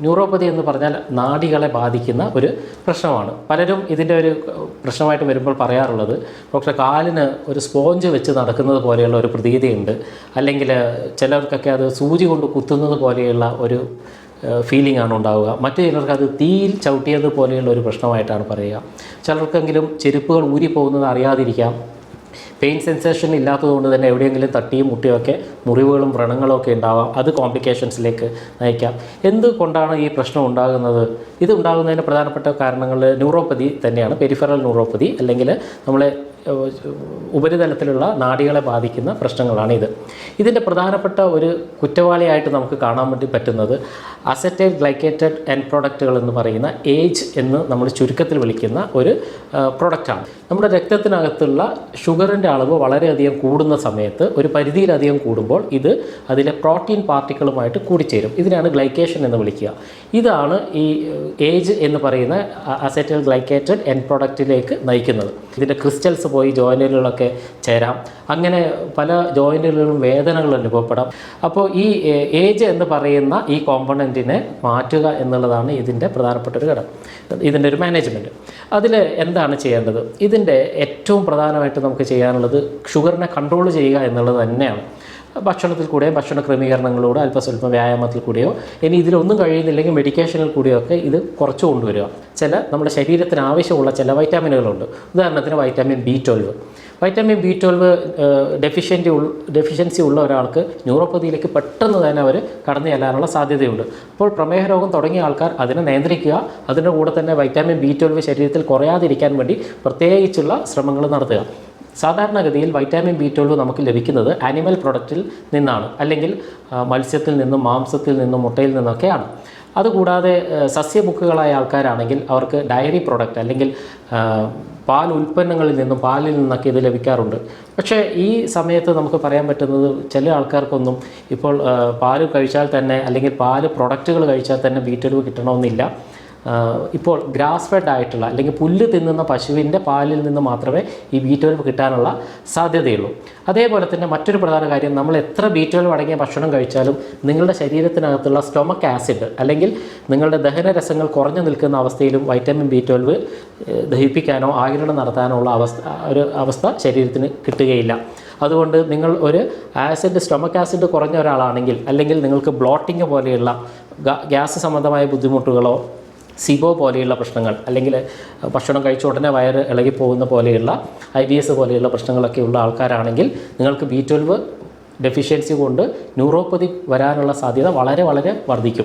Neuropathy എന്ന് പറഞ്ഞാൽ നാടികളെ ബാധിക്കുന്ന ഒരു പ്രശ്നമാണ്. പലരും ഇതിന്റെ ഒരു പ്രശ്നമായിട്ട് വരുമ്പോൾ പറയാറുള്ളത് പക്ഷെ കാലിന് ഒരു സ്പോഞ്ച് വെച്ച് നടക്കുന്നത് പോലെയുള്ള ഒരു പ്രതീതിയുണ്ട്. അല്ലെങ്കിൽ ചിലർക്കൊക്കെ അത് സൂചി കൊണ്ട് കുത്തുന്നത് പോലെയുള്ള ഒരു ഫീലിംഗ് ആണ് ഉണ്ടാവുക. മറ്റു ചിലർക്ക് അത് തീയിൽ ചവിട്ടിയത് പോലെയുള്ള ഒരു പ്രശ്നമായിട്ടാണ് പറയുക. ചിലർക്കെങ്കിലും ചെരുപ്പുകൾ ഊരി പോകുന്നത് അറിയാതിരിക്കാം. പെയിൻ സെൻസേഷൻ ഇല്ലാത്തതുകൊണ്ട് തന്നെ എവിടെയെങ്കിലും തട്ടിയും മുട്ടിയൊക്കെ മുറിവുകളും വ്രണങ്ങളും ഒക്കെ ഉണ്ടാവാം. അത് കോംപ്ലിക്കേഷൻസിലേക്ക് നയിക്കാം. എന്തുകൊണ്ടാണ് ഈ പ്രശ്നം ഉണ്ടാകുന്നത്? ഇത് ഉണ്ടാകുന്നതിന് പ്രധാനപ്പെട്ട കാരണങ്ങൾ ന്യൂറോപ്പതി തന്നെയാണ്. പെരിഫറൽ ന്യൂറോപ്പതി അല്ലെങ്കിൽ നമ്മളെ ഉപരിതലത്തിലുള്ള നാടികളെ ബാധിക്കുന്ന പ്രശ്നങ്ങളാണ് ഇത്. ഇതിന്റെ പ്രധാനപ്പെട്ട ഒരു കുറ്റവാളിയായിട്ട് നമുക്ക് കാണാൻ വേണ്ടി പറ്റുന്നത് അസറ്റൈൽ ഗ്ലൈക്കേറ്റഡ് എൻ പ്രോഡക്റ്റുകൾ എന്ന് പറയുന്ന ഏജ് എന്ന് നമ്മൾ ചുരുക്കത്തിൽ വിളിക്കുന്ന ഒരു പ്രൊഡക്റ്റാണ് നമ്മുടെ രക്തത്തിനകത്തുള്ള ഷുഗറിന്റെ അളവ് വളരെയധികം കൂടുന്ന സമയത്ത് ഒരു പരിധിയിലധികം കൂടുമ്പോൾ ഇത് അതിലെ പ്രോട്ടീൻ പാർട്ടിക്കിളുമായിട്ട് കൂടിച്ചേരും. ഇതിനാണ് ഗ്ലൈക്കേഷൻ എന്ന് വിളിക്കുക. ഇതാണ് ഈ ഏജ് എന്ന് പറയുന്ന അസെറ്റൽ ഗ്ലൈക്കേറ്റഡ് എൻ പ്രോഡക്റ്റിലേക്ക് നയിക്കുന്നത്. ഇതിന്റെ ക്രിസ്റ്റൽസ് പോയി ജോയിന്റുകളിലൊക്കെ ചേരാം. അങ്ങനെ പല ജോയിന്റുകളിലും വേദനകൾ അനുഭവപ്പെടാം. അപ്പോൾ ഈ ഏജ് എന്ന് പറയുന്ന ഈ കോമ്പണന്റിനെ മാറ്റുക എന്നുള്ളതാണ് ഇതിന്റെ പ്രധാനപ്പെട്ട ഒരു ഘടകം. ഇതിന്റെ ഒരു മാനേജ്മെന്റ്. അതിൽ എന്താണ് ചെയ്യേണ്ടത്? ഇതിന്റെ ഏറ്റവും പ്രധാനമായിട്ട് നമുക്ക് ചെയ്യാനുള്ളത് ഷുഗറിനെ കൺട്രോൾ ചെയ്യുക എന്നുള്ളത് തന്നെയാണ്. ഭക്ഷണത്തിൽ കൂടെയോ ഭക്ഷണ ക്രമീകരണങ്ങളോട് അല്പസ്വല്പം വ്യായാമത്തിൽ കൂടെയോ ഇനി ഇതിലൊന്നും കഴിയുന്നില്ലെങ്കിൽ മെഡിക്കേഷനിൽ കൂടെയോ ഒക്കെ ഇത് കുറച്ച് കൊണ്ടുവരിക. ചില നമ്മുടെ ശരീരത്തിന് ആവശ്യമുള്ള ചില വൈറ്റാമിനുകളുണ്ട് ഉദാഹരണത്തിന് vitamin B twelve vitamin B twelve deficient deficiency ഉള്ള ഒരാൾക്ക് ന്യൂറോപ്പതിയിലേക്ക് പെട്ടെന്ന് തന്നെ അവർ കടന്നു ചെല്ലാനുള്ള സാധ്യതയുണ്ട്. അപ്പോൾ പ്രമേഹ രോഗം തുടങ്ങിയ ആൾക്കാർ അതിനെ നിയന്ത്രിക്കുക. അതിന്റെ കൂടെ തന്നെ വൈറ്റാമിൻ ബി ട്വൽവ് ശരീരത്തിൽ കുറയാതിരിക്കാൻ വേണ്ടി പ്രത്യേകിച്ചുള്ള ശ്രമങ്ങൾ നടത്തുക. സാധാരണഗതിയിൽ വൈറ്റാമിൻ ബി ട്വൽവ് നമുക്ക് ലഭിക്കുന്നത് ആനിമൽ പ്രൊഡക്റ്റിൽ നിന്നാണ് അല്ലെങ്കിൽ മത്സ്യത്തിൽ നിന്നും മാംസത്തിൽ നിന്നും മുട്ടയിൽ നിന്നൊക്കെയാണ്. അതുകൂടാതെ സസ്യബുക്കുകളായ ആൾക്കാരാണെങ്കിൽ അവർക്ക് ഡയറി പ്രോഡക്റ്റ് അല്ലെങ്കിൽ പാൽ ഉൽപ്പന്നങ്ങളിൽ നിന്നും പാലിൽ നിന്നൊക്കെ ഇത് ലഭിക്കാറുണ്ട്. പക്ഷേ ഈ സമയത്ത് നമുക്ക് പറയാൻ പറ്റുന്നത് ചില ആൾക്കാർക്കൊന്നും ഇപ്പോൾ പാൽ കഴിച്ചാൽ തന്നെ അല്ലെങ്കിൽ പാൽ പ്രൊഡക്റ്റുകൾ കഴിച്ചാൽ തന്നെ ബി ട്വൽവ് കിട്ടണമെന്നില്ല. ഇപ്പോൾ ഗ്രാസ് ഫെഡ് ആയിട്ടുള്ള അല്ലെങ്കിൽ പുല്ല് തിന്നുന്ന പശുവിന്റെ പാലിൽ നിന്ന് മാത്രമേ ഈ ബി ട്വൽവ് കിട്ടാനുള്ള സാധ്യതയുള്ളൂ. അതേപോലെ തന്നെ മറ്റൊരു പ്രധാന കാര്യം നമ്മൾ എത്ര ബി ട്വൽവ് അടങ്ങിയ ഭക്ഷണം കഴിച്ചാലും നിങ്ങളുടെ ശരീരത്തിനകത്തുള്ള സ്റ്റൊമക് ആസിഡ് അല്ലെങ്കിൽ നിങ്ങളുടെ ദഹനരസങ്ങൾ കുറഞ്ഞു നിൽക്കുന്ന അവസ്ഥയിലും വൈറ്റമിൻ ബി ട്വൽവ് ദഹിപ്പിക്കാനോ ആകിരണം നടത്താനോ ഉള്ള അവസ്ഥ ഒരു അവസ്ഥ ശരീരത്തിന് കിട്ടുകയില്ല. അതുകൊണ്ട് നിങ്ങൾ ഒരു ആസിഡ് സ്റ്റൊമക് ആസിഡ് കുറഞ്ഞ ഒരാളാണെങ്കിൽ അല്ലെങ്കിൽ നിങ്ങൾക്ക് ബ്ലോട്ടിങ് പോലെയുള്ള ഗ്യാസ് സംബന്ധമായ ബുദ്ധിമുട്ടുകളോ സിബോ പോലെയുള്ള പ്രശ്നങ്ങൾ അല്ലെങ്കിൽ ഭക്ഷണം കഴിച്ച ഉടനെ വയറ് ഇളകിപ്പോകുന്ന പോലെയുള്ള ഐ ബി എസ് പോലെയുള്ള പ്രശ്നങ്ങളൊക്കെ ഉള്ള ആൾക്കാരാണെങ്കിൽ നിങ്ങൾക്ക് ബി ട്വൽവ് ഡെഫിഷ്യൻസി കൊണ്ട് ന്യൂറോപ്പതി വരാനുള്ള സാധ്യത വളരെ വളരെ വർദ്ധിക്കും.